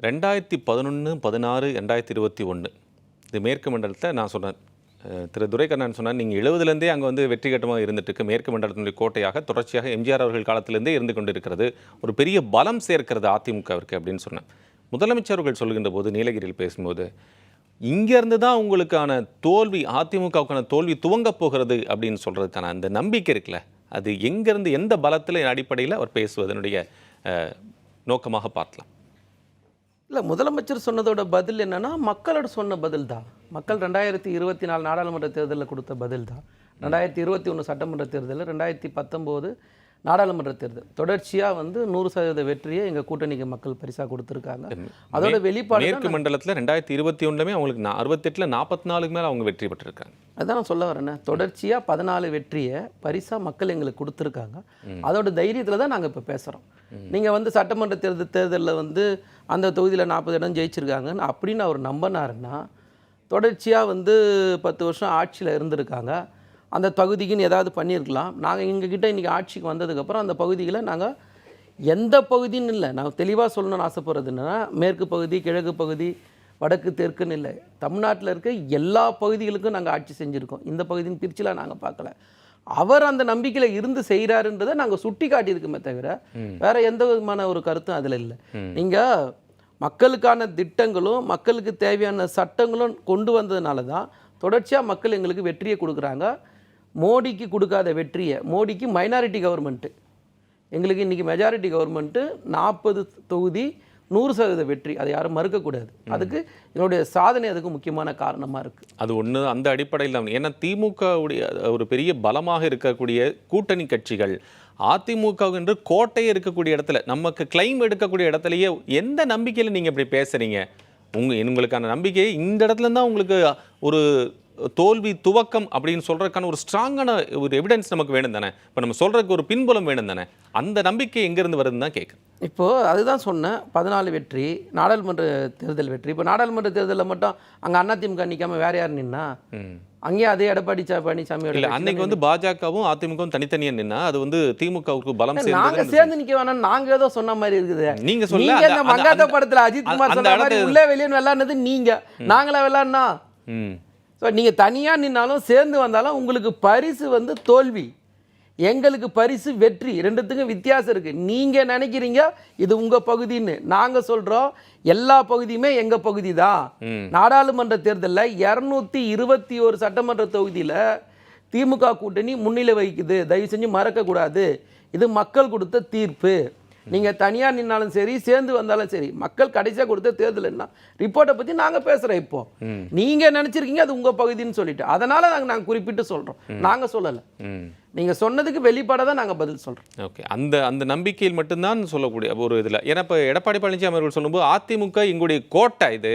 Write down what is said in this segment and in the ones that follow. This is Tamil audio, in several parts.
ரெண்டாயிரத்தி பதினொன்று பதினாறு ரெண்டாயிரத்தி இருபத்தி ஒன்று இது மேற்கு மண்டலத்தை நான் சொன்னேன் திரு துரைக்கண்ணன் சொன்னார் நீங்கள் எழுபதுலேருந்தே அங்கே வந்து வெற்றி கட்டமாக இருந்துட்டு மேற்கு மண்டலத்தினுடைய கோட்டையாக தொடர்ச்சியாக எம்ஜிஆர் அவர்கள் காலத்திலேருந்தே இருந்து கொண்டு இருக்கிறது ஒரு பெரிய பலம் சேர்க்கிறது அதிமுகவிற்கு அப்படின்னு சொன்னேன் முதலமைச்சர் அவர்கள் சொல்கின்ற போது நீலகிரியில் பேசும்போது இங்கேருந்து தான் உங்களுக்கான தோல்வி அதிமுகவுக்கான தோல்வி துவங்கப் போகிறது அப்படின்னு சொல்கிறதுக்கான அந்த நம்பிக்கை இருக்குல்ல அது எங்கேருந்து எந்த பலத்தில் அடிப்படையில் அவர் பேசுவதனுடைய நோக்கமாக பார்க்கலாம். இல்லை முதலமைச்சர் சொன்னதோட பதில் என்னன்னா மக்களோட சொன்ன பதில் தான் மக்கள் ரெண்டாயிரத்தி இருபத்தி நாலு நாடாளுமன்ற தேர்தலில் கொடுத்த பதில் தான் ரெண்டாயிரத்தி இருபத்தி ஒன்று சட்டமன்ற தேர்தலில் ரெண்டாயிரத்தி பத்தொம்போது நாடாளுமன்ற தேர்தல். தொடர்ச்சியாக வந்து நூறு சதவீத வெற்றியை எங்கள் கூட்டணிக்கு மக்கள் பரிசாக கொடுத்துருக்காங்க. அதோட வெளிப்பாடு மேற்கு மண்டலத்தில் ரெண்டாயிரத்தி இருபத்தி ஒன்றுமே அவங்களுக்கு நான் அறுபத்தெட்டில் நாற்பத்தி நாலுக்கு மேலே அவங்க வெற்றி பெற்றிருக்காங்க. அதான் நான் சொல்ல வரேனே தொடர்ச்சியாக பதினாலு வெற்றியை பரிசாக மக்கள் எங்களுக்கு கொடுத்துருக்காங்க. அதோட தைரியத்தில் தான் நாங்கள் இப்போ பேசுகிறோம் நீங்கள் வந்து சட்டமன்ற தேர்தல் தேர்தலில் வந்து அந்த தொகுதியில் நாற்பது இடம் ஜெயிச்சிருக்காங்கன்னு அப்படின்னு அவர் நம்பினாருன்னா தொடர்ச்சியாக வந்து பத்து வருஷம் ஆட்சியில் இருந்திருக்காங்க. அந்த தொகுதிக்குன்னு ஏதாவது பண்ணியிருக்கலாம். நாங்கள் எங்ககிட்ட இன்றைக்கி ஆட்சிக்கு வந்ததுக்கப்புறம் அந்த பகுதிகளை நாங்கள் எந்த பகுதின்னு இல்லை. நான் தெளிவாக சொல்லணும்னு ஆசைப்படுறது என்னன்னா மேற்கு பகுதி கிழக்கு பகுதி வடக்கு தெற்குன்னு இல்லை. தமிழ்நாட்டில் இருக்க எல்லா பகுதிகளுக்கும் நாங்கள் ஆட்சி செஞ்சுருக்கோம். இந்த பகுதின்னு பிரிச்சுலாம் நாங்கள் பார்க்கல. அவர் அந்த நம்பிக்கையில் இருந்து செய்கிறாருன்றதை நாங்கள் சுட்டி காட்டியிருக்கோமே தவிர வேற எந்த விதமான ஒரு கருத்தும் அதில் இல்லை. நீங்கள் மக்களுக்கான திட்டங்களும் மக்களுக்கு தேவையான சட்டங்களும் கொண்டு வந்ததுனால தான் தொடர்ச்சியாக மக்கள் எங்களுக்கு வெற்றியை கொடுக்குறாங்க. மோடிக்கு கொடுக்காத வெற்றியை மோடிக்கு மைனாரிட்டி கவர்மெண்ட்டு எங்களுக்கு இன்றைக்கி மெஜாரிட்டி கவர்மெண்ட்டு நாற்பது தொகுதி நூறு சதவீத வெற்றி. அதை யாரும் மறுக்கக்கூடாது. அதுக்கு என்னுடைய சாதனை அதுக்கு முக்கியமான காரணமாக இருக்குது அது ஒன்று அந்த அடிப்படையில் தான். ஏன்னா திமுக உடைய ஒரு பெரிய பலமாக இருக்கக்கூடிய கூட்டணி கட்சிகள் அதிமுக என்று கோட்டையே இருக்கக்கூடிய இடத்துல நமக்கு கிளைம் எடுக்கக்கூடிய இடத்துலயே எந்த நம்பிக்கையில் நீங்கள் இப்படி பேசுறீங்க? உங்க உங்களுக்கான நம்பிக்கை இந்த இடத்துல தான் உங்களுக்கு ஒரு தோல்வி துவக்கம் அப்படின்னு சொல்றதுக்கான ஒரு ஸ்ட்ராங்கான ஒரு எவிடன்ஸ் நமக்கு வேணும் தானே? இப்போ நம்ம சொல்றதுக்கு ஒரு பின்புலம் வேணும் தானே? அந்த நம்பிக்கை எங்கேருந்து வருதுன்னு தான் கேட்குறேன் இப்போது அதுதான் சொன்னேன் பதினாலு வெற்றி நாடாளுமன்ற தேர்தல் வெற்றி. இப்போ நாடாளுமன்ற தேர்தலில் மட்டும் அங்கே அதிமுக நிற்காம வேற யார் நின்னா? அங்கேயே அதே எடப்பாடி இல்ல கட்சி அன்னைக்கு வந்து பாஜகவும் அதிமுகவும் தனித்தனியா நின்னா அது வந்து திமுகவுக்கு பலம் நாங்க சேர்ந்து நிக்க வேணாம் நாங்க ஏதோ சொன்ன மாதிரி இருக்குது. நீங்க சொல்ல அந்த- மங்காத்த படத்துல அஜித் குமார் சொன்ன மாதிரி உள்ளே வெளியே விளையாடுனது நீங்க. நாங்களா விளையாடுனா? ஸோ நீங்க தனியா நின்னாலும் சேர்ந்து வந்தாலும் உங்களுக்கு பரிசு வந்து தோல்வி. எங்களுக்கு பரிசு வெற்றி. ரெண்டுத்துக்கும் வித்தியாசம் இருக்கு. நீங்க நினைக்கிறீங்க இது உங்க பகுதின்னு. நாங்க சொல்றோம் எல்லா பகுதியுமே எங்க பகுதி தான். நாடாளுமன்ற தேர்தலில் இரநூத்தி இருபத்தி ஒரு சட்டமன்ற தொகுதியில திமுக கூட்டணி முன்னிலை வகிக்குது. தயவு செஞ்சு மறக்கக்கூடாது. இது மக்கள் கொடுத்த தீர்ப்பு. நீங்க தனியா நின்னாலும் சரி சேர்ந்து வந்தாலும் சரி மக்கள் கடைசியா கொடுத்த தேர்தல் என்ன? ரிப்போர்ட்டை பத்தி நாங்க பேசுறோம் இப்போ. நீங்க நினைச்சிருக்கீங்க அது உங்க பகுதின்னு சொல்லிட்டு. அதனால நாங்க நாங்க குறிப்பிட்டு சொல்றோம். நாங்க சொல்லல. ம். நீங்க சொன்னதுக்கு வெளிப்பாட தான் நாங்க பதில் சொல்றோம். ஓகே. அந்த அந்த நம்பிக்கையில் மட்டும்தான் சொல்லக்கூடிய ஒரு இதில். ஏன்னா இப்போ எடப்பாடி பழனிசாமி அவர்கள் சொல்லும்போது அதிமுக எங்களுடைய கோட்டை இது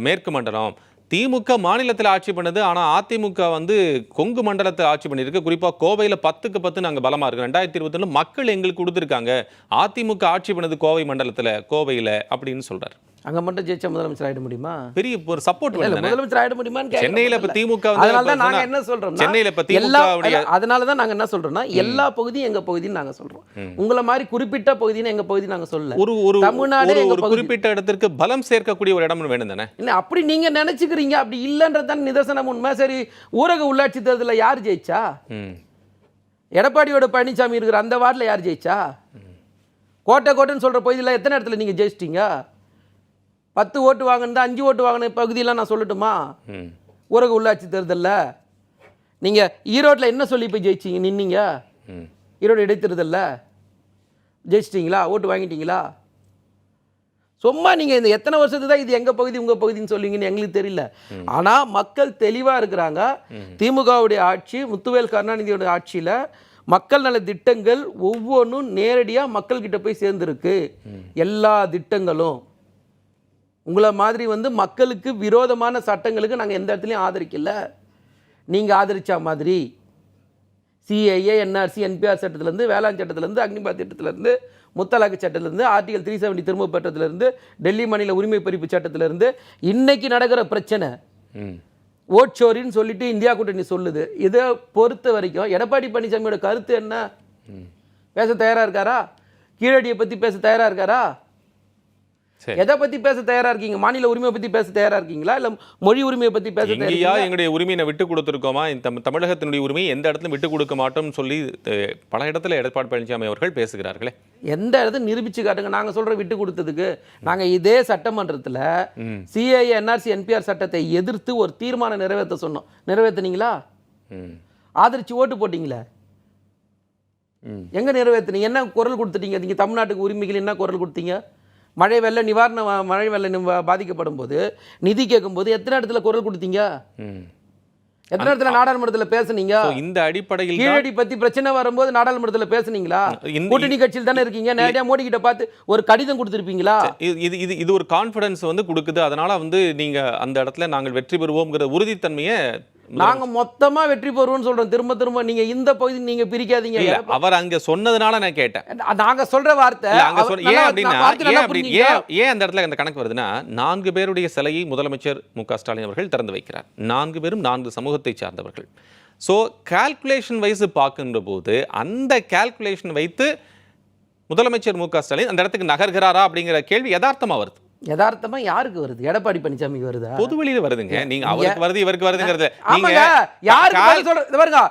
மேற்கு மண்டலம். திமுக மாநிலத்தில் ஆட்சி பண்ணுது ஆனால் அதிமுக வந்து கொங்கு மண்டலத்தில் ஆட்சி பண்ணியிருக்கு. குறிப்பாக கோவையில் பத்துக்கு பத்து நாங்கள் பலமாக இருக்கோம். ரெண்டாயிரத்தி இருபத்தொன்னு மக்கள் எங்களுக்கு கொடுத்துருக்காங்க. அதிமுக ஆட்சி பண்ணது கோவை மண்டலத்தில் கோவையில் அப்படின்னு சொல்கிறார் அங்க மட்டும் ஜெயிச்சா முதலமைச்சர் ஆயிட முடியுமா? பெரிய ஒரு சப்போர்ட் இல்ல முதலமைச்சர் ஆயிட முடியுமான்னு சென்னையில இப்ப. திமுக அதனால தான் இப்ப நாங்க சொன்னா- என்ன சொல்றோம்னா சென்னையில இப்ப திமுக எல்லா அதனால தான் நாங்க என்ன சொல்றோம்னா எல்லா பகுதியும் எங்க பகுதின்னு நாங்க சொல்றோம். உங்கள மாதிரி குறிப்பிட்ட பகுதின்னு எங்க பகுதி நாங்க சொல்லல. ஒரு ஒரு தமிழ்நாடே ஒரு-. குறிப்பிட்ட இடத்திற்கு பலம் சேர்க்கக்கூடிய ஒரு இடம் வேணும் தானே இல்ல அப்படி நீங்க நினைச்சுக்கிறீங்க அப்படி இல்லைன்றது தான் நிதர்சனம் உண்மை. சரி ஊரக உள்ளாட்சி தேர்தலில் யார் ஜெயிச்சா? எடப்பாடியோட பழனிசாமி இருக்கிற அந்த வார்டில் யார் ஜெயிச்சா? கோட்டை கோட்டைன்னு சொல்ற பகுதியில் எத்தனை இடத்துல நீங்க ஜெயிச்சிட்டீங்க? பத்து ஓட்டு வாங்கினது அஞ்சு ஓட்டு வாங்கின பகுதியெல்லாம் நான் சொல்லட்டுமா? ஊரக உள்ளாட்சி தேர்தலில். நீங்கள் ஈரோட்டில் என்ன சொல்லி போய் ஜெயிச்சீங்க நின்னீங்க? ஈரோடு இடைத்தேர்தலில். ஜெயிச்சிட்டிங்களா? ஓட்டு வாங்கிட்டீங்களா? சும்மா நீங்கள் இந்த எத்தனை வருஷத்துக்கு தான் இது எங்கள் பகுதி உங்கள் பகுதின்னு சொல்லுவீங்கன்னு எங்களுக்கு தெரியல. ஆனால் மக்கள் தெளிவாக இருக்கிறாங்க. திமுகவுடைய ஆட்சி முத்துவேல் கருணாநிதியோட ஆட்சியில் மக்கள் நல திட்டங்கள் ஒவ்வொன்றும் நேரடியாக மக்கள்கிட்ட போய் சேர்ந்துருக்கு. எல்லா திட்டங்களும். உங்களை மாதிரி வந்து மக்களுக்கு விரோதமான சட்டங்களுக்கு நாங்கள் எந்த இடத்துலையும் ஆதரிக்கல. நீங்கள் ஆதரிச்ச மாதிரி. சிஏஏ என்ஆர்சி என்பிஆர் சட்டத்திலேருந்து வேளாண் சட்டத்திலேருந்து அக்னிபாத் திட்டத்திலேருந்து முத்தலாக்கு சட்டத்திலேருந்து ஆர்டிகல் த்ரீ செவன்டி திரும்ப பெற்றதுலேருந்து டெல்லி மாநில உரிமை பறிப்பு சட்டத்திலேருந்து இன்னைக்கு நடக்கிற பிரச்சனை. ஓட்சோரின்னு சொல்லிட்டு இந்தியா கூட்டணி சொல்லுது. இதை பொறுத்த வரைக்கும் எடப்பாடி பழனிசாமியோட கருத்து என்ன? பேச தயாராக இருக்காரா? கீழடியை பற்றி பேச தயாராக இருக்காரா. எதை பத்தி பேச தயாரா இருக்கீங்க? மாநில உரிமையை பத்தி பேச தயாரா இருக்கீங்களா? இல்ல மொழி உரிமையை பத்தி பேச எங்கேயா தயாரா எங்களுடைய உரிமையை விட்டு கொடுத்துருக்கோமா? இந்த தமி- தமிழகத்தினுடைய உரிமையை எந்த இடத்துலையும் விட்டு கொடுக்க மாட்டோம்னு சொல்லி பல இடத்துல எடப்பாடி பழனிசாமி அவர்கள் பேசுகிறார்களே. எந்த இடத்துல நிரூபிச்சு காட்டுங்க. நாங்க சொல்ற விட்டு கொடுத்ததுக்கு நாங்க இதே சட்டமன்றத்துல ம். சிஐ என்ஆர்சி என்பிஆர் சட்டத்தை எதிர்த்து ஒரு தீர்மானம் நிறைவேற்ற சொன்னோம். நிறைவேத்துனீங்களா? ம். ஆதரிச்சு ஓட்டு போட்டீங்களே? எங்க நிறைவேத்துனீங்க? என்ன குரல் கொடுத்துட்டீங்க? நீங்க தமிழ்நாட்டுக்கு உரிமைகள் என்ன குரல் கொடுத்தீங்க? மழை வெள்ள நிவாரண மழை வெள்ள பாதிக்கப்படும் போது நிதி கேட்கும்போது எத்தனை இடத்துல குரல் கொடுத்தீங்க? எத்தனை இடத்துல நாடாளுமன்றத்துல பேசுனீங்க? இந்த அடிப்படையில் கீழடி பத்தி பிரச்சனை வரும்போது நாடாளுமன்றத்துல பேசுனீங்களா? கூட்டணி கட்சியில் தானே இருக்கீங்க. நேரடியா மோடி கிட்ட பார்த்து ஒரு கடிதம் கொடுத்திருப்பீங்களா? இது இது இது இது ஒரு கான்ஃபிடன்ஸ் வந்து கொடுக்குது. அதனால வந்து நீங்க அந்த இடத்துல நாங்கள் வெற்றி பெறுவோம்ங்கிற உறுதித்தன்மையை நாங்க மொத்தமா வெற்றி பெறுவோம்னு சொல்றோம். திரும்ப திரும்ப நீங்க இந்த பகுதி நீங்க பிரிக்காதீங்க. அவர் அங்க சொன்னதுனால நான் கேட்டேன். நாங்க சொல்ற வார்த்தை அங்க ஏன் அப்படின்னா ஏன் அந்த இடத்துல அந்த கணக்கு வருதுன்னா நான்கு பேருடைய சிலையை முதலமைச்சர் மு க ஸ்டாலின் அவர்கள் திறந்து வைக்கிறார். நான்கு பேரும் நான்கு சமூகத்தை சார்ந்தவர்கள். ஸோ கால்குலேஷன் வைஸ் பார்க்கின்ற போது அந்த கால்குலேஷன் வைத்து முதலமைச்சர் மு க ஸ்டாலின் அந்த இடத்துக்கு நகர்கிறாரா அப்படிங்கிற கேள்வி யதார்த்தமா வருது. யதார்த்தமா யாருக்கு வருது? எடப்பாடி பழனிசாமிக்கு வருதா? பொது வெளியில வருதுங்க நீங்க அவருக்கு வருது இவருக்கு வருதுங்கிறது. நீங்க யாருக்கு சொல்றது பாருங்க.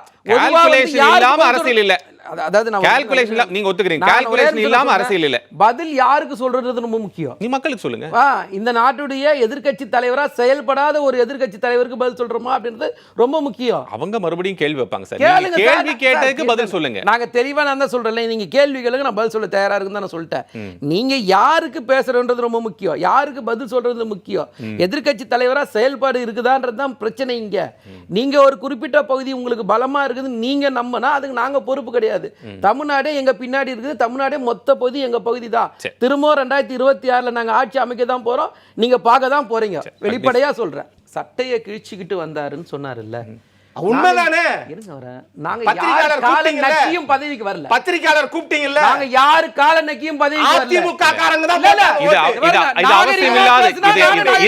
அரசியல் இல்ல. அத- அதாவது நான் கால்குலேஷன் நீங்க ஒத்துக்கிறீங்க. கால்குலேஷன் இல்லாம. அரசியல் இல்ல. பதில் யாருக்கு சொல்றது ரொம்ப முக்கியம். நீ மக்களுக்கு சொல்லுங்க. இந்த நாட்டுடைய எதிர்க்கட்சி தலைவரா செயல்படாத ஒரு எதிர்க்கட்சி தலைவருக்கு பதில் சொல்றோமா அப்படின்றது ரொம்ப முக்கியம். அவங்க மறுபடியும் கேள்வி வைப்பாங்க சார். கேள்வி கேட்டதுக்கு. பதில் சொல்லுங்க. நாங்க தெளிவா நான் தான் சொல்றேன் நீங்க கேள்விகளுக்கு நான் பதில் சொல்ல தயாரா இருக்குன்னு நான் சொல்லிட்டேன். நீங்க யாருக்கு பேசுறன்றது ரொம்ப முக்கியம். யாருக்கு பதில் சொல்றது முக்கியம். எதிர்க்கட்சி தலைவரா செயல்பாடு இருக்குதான்றது தான் பிரச்சனை இங்க. நீங்க ஒரு குறிப்பிட்ட பகுதி உங்களுக்கு பலமா இருக்குது நீங்க நம்பினா அதுக்கு நாங்க பொறுப்பு கிடையாது. தமிழ்நாடே எங்க பின்னாடி இருக்குது. தமிழ்நாடே மொத்த பகுதி எங்க பகுதி தான். திரும்பவும் ரெண்டாயிரத்தி இருபத்தி ஆறுல நாங்க ஆட்சி அமைக்க தான் போறோம். நீங்க பார்க்க தான் போறீங்க. வெளிப்படையா சொல்றேன். சட்டையை கிழிச்சுக்கிட்டு வந்தாருன்னு உண்மைதானே? கால கூப்பிட்டீங்கல்ல? நக்கியும் பதவிக்கு வரல. பத்திரிக்கையாளர் கூப்பிட்டீங்கல்ல? நாங்க யாரு கால நக்கியும் அதிமுக காரங்க தான் இல்ல, இல்ல. இது.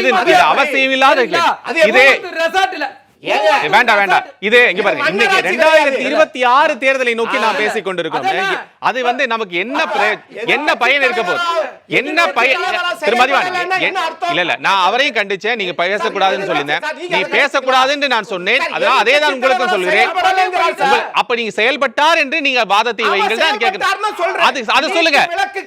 இது அவசியம் இல்லாத இது அவசியம் இது ரெசார்ட்ல? வேண்டாம் வேண்டாம். இது இங்க பாருங்க. இன்னைக்கு ரெண்டாயிரத்தி. இருபத்தி ஆறு தேர்தலை நோக்கி ஆ, பேசிக் கொண்டிருக்கிறோம் அதானே. அது வந்து நமக்கு என்ன என்ன பயன் இருக்க போகுது? என்ன பயன் செயல்படலைன்னா திரு மதிவாணன் என்ன என்- அர்த்தம்? இல்ல இல்ல நான் அவரையும் கண்டிச்சேன். நீங்க பேசக்கூடாதுன்னு சொல்லியிருந்தேன் நீ பேசக்கூடாதுன்னு நான் சொன்னேன். அதான் அதே தான் உங்களுக்கும் சொல்கிறேன் அப்ப நீங்க செயல்பட்டார் என்று நீங்க வாதத்தை வைங்கள் தான் கேட்கிறேன். அது சொல்லுங்க.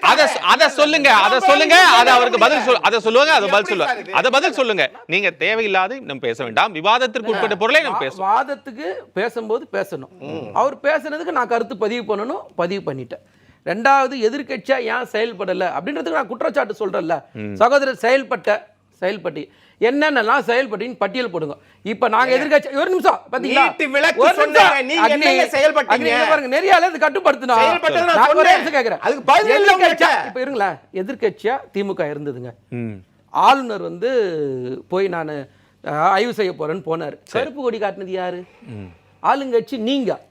அத அத சொல்லுங்க. அத நான் சொல்லுங்க. அத அவருக்கு பதில் சொல் அத சொல்லுவாங்க. அத பதில் சொல்லுவாங்க? அத பதில் சொல்லுங்க. நீங்க தேவையில்லாத நம்ம பேச வேண்டாம். விவாதத்திற்கு உட்பட்ட பொருளை நம்ம பேசுவோம். வாதத்துக்கு பேசும்போது பேசணும். அவர் பேசுனதுக்கு நான் கருத்து பதிவு பண்ணணும் பதிவு பண்ணிட்டேன். ரெண்டாவது எதிர்க்கட்சியா ஏன் செயல்படல? அப்படின்றதுக்கு நான் குற்றச்சாட்டு சொல்றேன்ல. சகோதரர் செயல்பட்ட செயல்பட்டு. என்னென்னலாம் செயல்பட்டின்னு பட்டியல் போடுங்க. இப்ப நாங்க எதிர்க்கட்சி ஒரு நிமிஷம் பாத்தீங்களா? நெறியால இது கட்டுப்படுத்தணும் உங்கள்ட்ட. இப்ப இருங்களேன். எதிர்க்கட்சியா திமுக இருந்ததுங்க. ஆளுநர் வந்து போய் நான் ஆய்வு செய்ய போறேன்னு போனார். கருப்பு கொடி காட்டினது யாரு? ஆளுங்கட்சி நீங்க.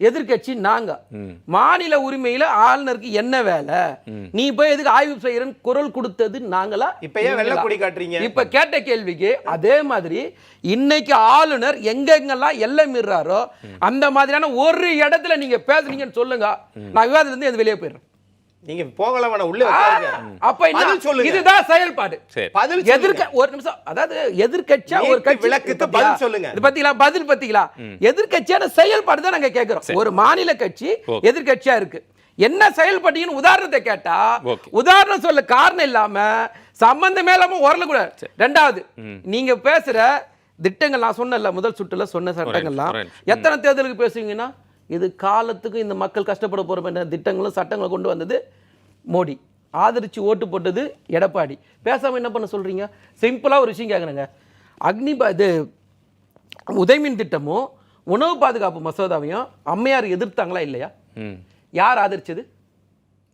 எதிர்க்கட்சி நாங்க. மாநில உரிமையில ஆளுநருக்கு என்ன வேலை? நீ போய் எதுக்கு ஆய்வு செய்யறன்னு குரல் கொடுத்தது நாங்களா? இப்ப ஏன் வெள்ளை? கொடி காட்டுறீங்க? இப்ப கேட்ட கேள்விக்கு அதே மாதிரி இன்னைக்கு ஆளுநர் எங்கெங்கெல்லாம் எல்லை மீறாரோ அந்த மாதிரியான ஒரு இடத்துல நீங்க பேசுனீங்கன்னு சொல்லுங்க. நான் விவாதத்துல இருந்து வெளியே போயிடுறேன். நீங்க போகல வேணாம் உள்ள அப்ப என்ன? சொல்லுங்க. இதுதான் செயல்பாடு. பதில் எதிர்க்க ஒரு நிமிஷம் அதாவது எதிர்க்கட்சியா ஒரு கட்சி விளக்குக்கு இது பதில்? சொல்லுங்க. இது பாத்தீங்களா? பதில் பாத்தீங்களா? எதிர்க்கட்சியான செயல்பாடு தான் நாங்க கேக்குறோம். ஒரு மாநில கட்சி. எதிர்க்கட்சியா இருக்கு. என்ன செயல்பட்டீங்கன்னு உதாரணத்தை கேட்டா. உதாரணம் சொல்ல காரணம் இல்லாம சம்பந்தமே இல்லாம உரல கூட. ரெண்டாவது நீங்க பேசுற திட்டங்கள் நான் சொன்னல முதல் சுற்றுல சொன்ன சட்டங்கள்லாம். எத்தனை தேர்தலுக்கு பேசுவீங்கன்னா? இது காலத்துக்கு இந்த மக்கள் கஷ்டப்பட மாதிரி திட்டங்களும் சட்டங்களும் கொண்டு வந்தது மோடி. ஆதரிச்சு ஓட்டு போட்டது எடப்பாடி. பேசாம என்ன பண்ண சொல்றீங்க? சிம்பிளா ஒரு விஷயம் கேட்குறேங்க அக்னி ப- இது உதயமின் திட்டமும் உணவு பாதுகாப்பு மசோதாவையும் அம்மையார் எதிர்த்தாங்களா இல்லையா? ம். யார் ஆதரிச்சது?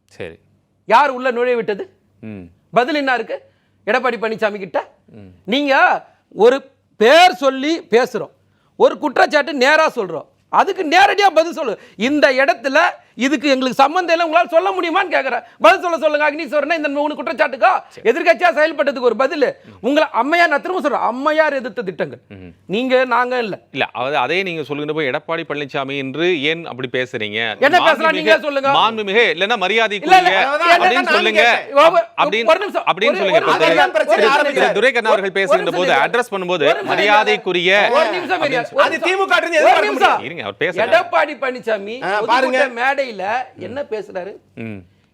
சரி. யார் உள்ள நுழைய விட்டது? ம். பதில் என்ன இருக்கு? எடப்பாடி பழனிசாமி கிட்ட. நீங்க ஒரு பேர் சொல்லி பேசுறோம். ஒரு குற்றச்சாட்டு நேரா சொல்றோம். அதுக்கு நேரடியாக பதில் சொல்லு. இந்த இடத்துல இதுக்கு எங்களுக்கு சம்மந்தம் இல்லை உங்களால சொல்ல முடியுமான்னு கேக்குறேன். பதில் சொல்ல சொல்லுங்க அக்னீஸ்வரனா இந்த மூணு குற்றச்சாட்டுக்கா? எதிர்க்கட்சியா செயல்பட்டதுக்கு ஒரு பதில். உங்களை அம்மையார் நான் திரும்ப சொல்றேன். அம்மையார் எதிர்த்த திட்டங்கள். நீங்க நாங்க இல்ல. இல்ல அதாவது அதே நீங்க சொல்லுகிற போய் எடப்பாடி பழனிசாமி என்று ஏன் அப்படி பேசுறீங்க? என்ன பேசலாம்? நீங்களே சொல்லுங்க. மாண்புமிகு இல்லன்னா இல்ல, அப்படின்னு சொல்லுங்க. அப்படின்னு சொல்லுங்க துரைக்கண்ணா அவர்கள் பேசுகின்ற போது அட்ரஸ் பண்ணும்போது மரியாதைக்குரிய நிமிஷம். அது. திமுக. இருங்க அவர் பேசுறாரு. எடப்பாடி பழனிசாமி பாருங்க. பொதுக்கூட்ட மேடையில என்ன பேசுறாரு.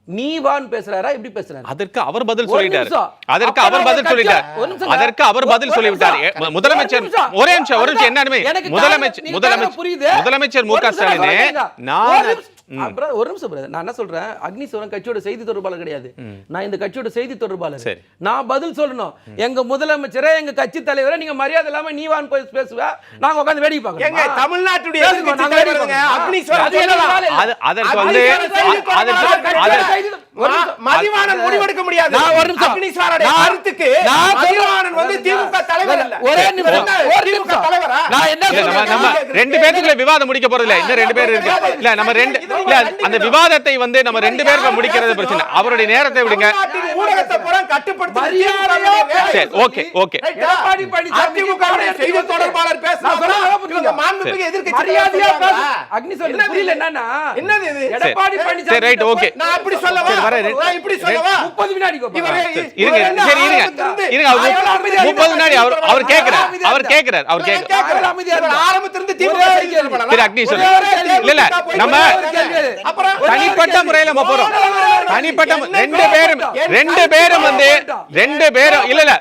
நீ வான்னு பேசுறாரா எப்படி பேசுறாரு அதற்கு அவர் பதில் சொல்லிட்டார். அதற்கு அவர் பதில் சொல்லிட்டார் அதற்கு அவர் பதில் சொல்லிவிட்டார் முதலமைச்சர் ஒரு நிமிஷம். ஒரே நிமிஷம். என்ன முதலமைச்சர் முதலமைச்சர் புரியுது. முதலமைச்சர் மு க ஸ்டாலினே. நான். அப்புறம் ஒரு நிமிஷம். நான் என்ன சொல்றேன்? அக்னிஸ்வரன் கட்சியோட செய்தி தொடர்பாளர் கிடையாது. நான் இந்த கட்சியோட செய்தி தொடர்பாளர். நான் பதில் சொல்லணும். எங்க முதலமைச்சரை எங்க கட்சி தலைவரை நீங்க மரியாதை இல்லாம நீ வான்னு போய் பேசுவ. நாங்க உட்கார்ந்து வேடிக்கை பார்க்கணும். தமிழ்நாட்டுடைய எங்க நிமிஷம். மதிவாணன் முடிவெடுக்க முடியாது. நான் ஒரு நிமிஷம். அக்னீஸ்வரனுடைய நான் கருத்துக்கு நான் மதிவாணன் வந்து. திமுக தலைவர் இல்ல. ஒரே நிமிஷம். திமுக நான் என்ன ரெண்டு பேருக்குள்ள விவாதம் முடிக்க போறது இல்ல இன்னும் ரெண்டு பேர் இருக்கு. இல்ல நம்ம ரெண்டு அந்த விவாதத்தை வந்து நம்ம ரெண்டு பேருக்கு முடிக்கிறது பிரச்சனை. அவருடைய நேரத்தை விடுங்க. சரி ஓகே ஓகே. அவர். ஆரம்பத்திலிருந்து திமுக. இல்ல, நம்ம தனிப்பட்ட முறையில நம்ம போறோம். தனிப்பட்ட ரெண்டு பேரும் ரெண்டு பேரும் வந்து ரெண்டு பேரும் இல்ல இல்ல?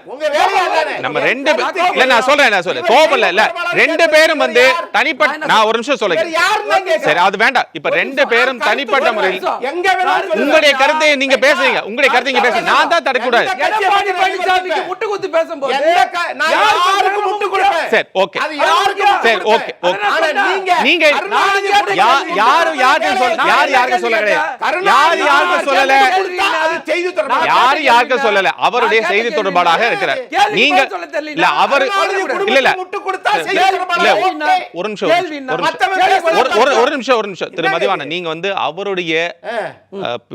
நம்ம ரெண்டு இல்ல நான் சொல்றேன் நான் சொல்றேன். கோபம் இல்ல இல்ல. ரெண்டு பேரும் வந்து தனிப்பட்ட நான் ஒரு நிமிஷம் சொல்லுங்க. சரி அது வேண்டாம். இப்ப ரெண்டு பேரும் தனிப்பட்ட முறையில். உங்களுடைய கருத்தை நீங்க பேசுறீங்க. உங்களுடைய கருத்தை நீங்க பேசுங்க நான் தான் எடப்பாடி பழனிசாமிக்கு முட்டு குத்து பேசும்போது? சரி ஓகே. சரி? Okay, okay. நீங்க யாரும் யார் என்ன யாருக்கும் சொல்ல கிடையாது. கேட்டேன்? யார் யாருக்கும் சொல்லல. செய்தி தொடர்பாளர். யாரு யாருக்கும் சொல்லல அவருடைய செய்தி தொடர்பாளராக இருக்கிறார் நீங்க. இல்ல அவர் இல்ல இல்ல. ஒரு நிமிஷம்? ஒரு நிமிஷம் ஒரு நிமிஷம் திரு மதிவாணன் நீங்க வந்து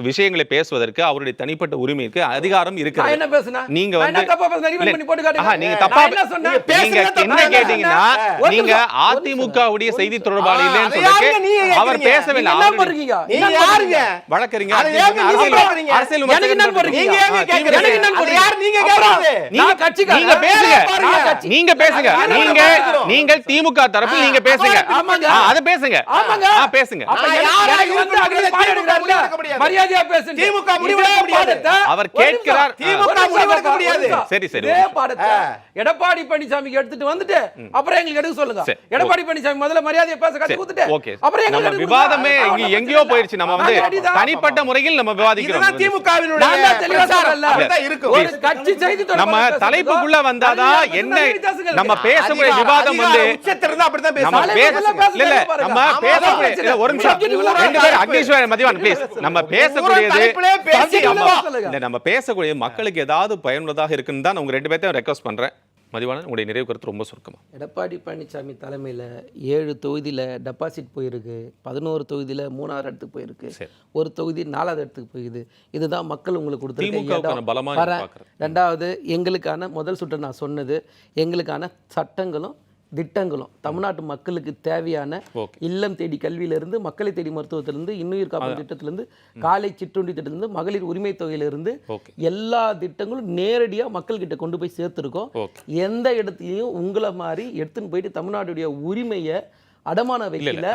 விஷயங்களை பேசுவதற்கு அவருடைய தனிப்பட்ட உரிமைக்கு அதிகாரம் என்ன பேசுனேன்? நீங்க வந்து நீங்க தப்பா? நீங்க என்ன கேட்டீங்கன்னா நீங்க அதிமுகவுடைய. செய்தி தொடர்பாளர் இல்லைன்னு நீங்க அவர்? பேசவில்லை? வழக்கறிஞர் அரசியல் நீங்க எனக்கு? யார் கேக்குறது? பேசுங்க நீங்க பேசுங்க. நீங்கள் திமுக தரப்பில் நீங்க பேசுங்க அதை பேசுங்க ஆமாங்க. பேசுங்க. மரியாதையா. திமுக அவர். கேட்கிறார். திமுக முடிவெடுக்க முடியாது. சரி, சரி. எடப்பாடி பழனிசாமிக்கு எடுத்துட்டு வந்துட்டு அப்புறம் எங்களுக்கு எடுக்க சொல்லுங்க எடப்பாடி பழனிசாமி முதல்ல மரியாதையை பேச கத்து கொடுத்துட்டு ஓகே அப்புறம் எடுக்க விவாதமே. இங்க எங்கேயோ போயிடுச்சு நம்ம வந்து. தனிப்பட்ட முறையில் நம்ம விவாதிக்கிறோம் திமுகவினுடைய நம்ம தலைப்புக்குள்ள வந்தாதான் என்ன நம்ம. பேசக்கூடிய விவாதம் வந்து இல்ல. பேசக்கூடிய ஒரு நிமிஷம். ரெண்டு பேரும். அக்னீஸ்வரன் மதிவான் ப்ளீஸ் பேசக்கூடியது நம்ம பேசக்கூடிய மக்களுக்கு ஏதாவது பயனுள்ளதாக இருக்குன்னு தான் உங்க ரெண்டு பேர்த்தையும் ரெக்வஸ்ட் பண்றேன். மதிவானன் உங்களுடைய நிறைவு கருத்து ரொம்ப சுருக்கமா எடப்பாடி பழனிசாமி தலைமையில் ஏழு தொகுதியில் டெபாசிட் போயிருக்கு பதினோரு தொகுதியில் மூணாவது இடத்துக்கு போயிருக்கு. ஒரு தொகுதி நாலாவது இடத்துக்கு போயிடுது இதுதான் மக்கள் உங்களுக்கு கொடுத்துருக்க திமுகவுக்கான இடம். பலமா வரேன். பார்க்கறது. ரெண்டாவது எங்களுக்கான முதல் சுற்று நான் சொன்னது எங்களுக்கான சட்டங்களும் திட்டங்களும் தமிழ்நாட்டு மக்களுக்கு தேவையான இல்லம் தேடி கல்வியிலிருந்து மக்களை தேடி மருத்துவத்திலிருந்து இன்னுயிர் காப்பீடு திட்டத்திலிருந்து காலை சிற்றுண்டி திட்டத்திலிருந்து மகளிர் உரிமை தொகையிலிருந்து எல்லா திட்டங்களும் நேரடியாக மக்கள்கிட்ட கொண்டு போய் சேர்த்துருக்கோம். எந்த இடத்துலையும் உங்களை மாதிரி எடுத்துன்னு போயிட்டு தமிழ்நாடுடைய உரிமையை அடமான வைக்கல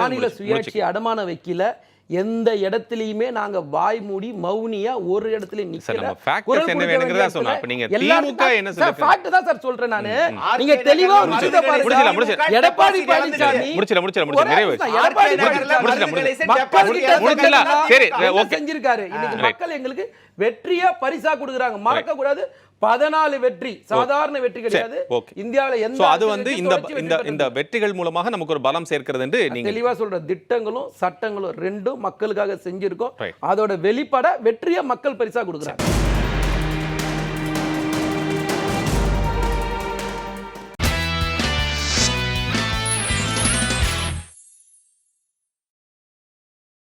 மாநில சுயாட்சி அடமான வைக்கல எந்த இடத்துலயுமே நாங்க வாய் மூடி மௌனியா ஒரு இடத்துல சார் நிக்கல. நம்ம ஃபேக்டர்ஸ் குரல் என்ன கொடுக்க வேணுங்கிறதா வேண்டிய சொன்னோம் அப்ப நீங்க எல்லா- திமுக என்ன சார், சொல்லுங்க fact தான் சார் சொல்றேன் நானு. நீங்க தெளிவா. எடப்பாடி பழனிசாமி மக்கள். செஞ்சிருக்காரு. இன்னைக்கு எங்களுக்கு வெற்றியா பரிசா கொடுக்குறாங்க. மறக்க கூடாது. பதினாலு வெற்றி சாதாரண வெற்றி கிடையாது. இந்தியாவுல எந்த சோ அது வந்து இந்த இந்த இந்த. வெற்றிகள் மூலமாக நமக்கு ஒரு பலம் சேர்க்கிறது என்று நீங்க தெளிவா சொல்ற திட்டங்களும் சட்டங்களும் ரெண்டும் மக்களுக்காக செஞ்சிருக்கோம். அதோட வெளிப்பாட வெற்றியா மக்கள் பரிசா கொடுக்குறாங்க